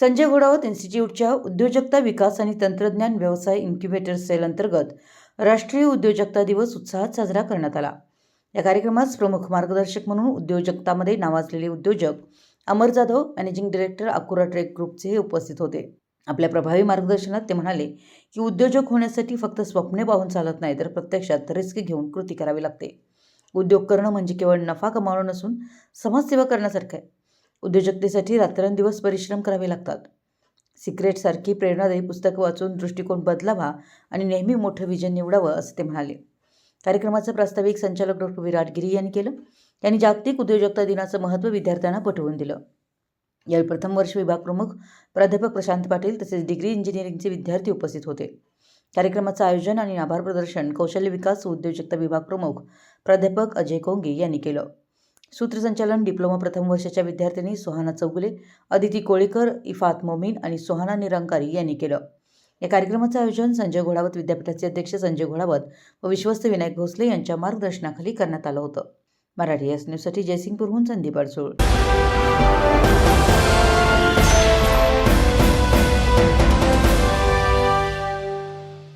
संजय घोडावत इन्स्टिट्यूटच्या उद्योजकता विकास आणि तंत्रज्ञान व्यवसाय इन्क्युबेटर सेल अंतर्गत राष्ट्रीय उद्योजकता दिवस उत्साहात साजरा करण्यात आला. या कार्यक्रमास प्रमुख मार्गदर्शक म्हणून उद्योजकतामध्ये नावाजलेले उद्योजक Amar Jadhav managing director अकुरा trek ग्रुपचे उपस्थित होते. आपल्या प्रभावी मार्गदर्शनात ते म्हणाले की उद्योजक होण्यासाठी फक्त स्वप्ने पाहून चालत नाही तर प्रत्यक्षात रिस्क घेऊन कृती करावी लागते. उद्योग करणं म्हणजे केवळ नफा कमावणं नसून समाजसेवा करण्यासारखं आहे. उद्योजकतेसाठी रात्रंदिवस परिश्रम करावे लागतात. सिक्रेटसारखी प्रेरणादायी पुस्तकं वाचून दृष्टिकोन बदलावा आणि नेहमी मोठं विजन निवडावं असं ते म्हणाले. कार्यक्रमाचं प्रास्ताविक संचालक डॉक्टर विराट गिरी यांनी केलं. त्यांनी जागतिक उद्योजकता दिनाचं महत्त्व विद्यार्थ्यांना पटवून दिलं. यावेळी प्रथम वर्ष विभाग प्रमुख प्राध्यापक प्रशांत पाटील तसेच डिग्री इंजिनिअरिंगचे विद्यार्थी उपस्थित होते. कार्यक्रमाचं आयोजन आणि आभार प्रदर्शन कौशल्य विकास उद्योजकता विभाग प्रमुख प्राध्यापक अजय कोंगे यांनी केलं. सूत्रसंचालन डिप्लोमा प्रथम वर्षाच्या विद्यार्थ्यांनी सुहाना चौगुले अदिती कोळेकर इफात मोमीन आणि सुहाना निरंकारी यांनी केलं. या कार्यक्रमाचं आयोजन संजय घोडावत विद्यापीठाचे अध्यक्ष संजय घोडावत व विश्वस्त विनायक भोसले यांच्या मार्गदर्शनाखाली करण्यात आलं होतं. मराठी एस न्यूजसाठी जयसिंगपूरहून संदीप अडसूळ.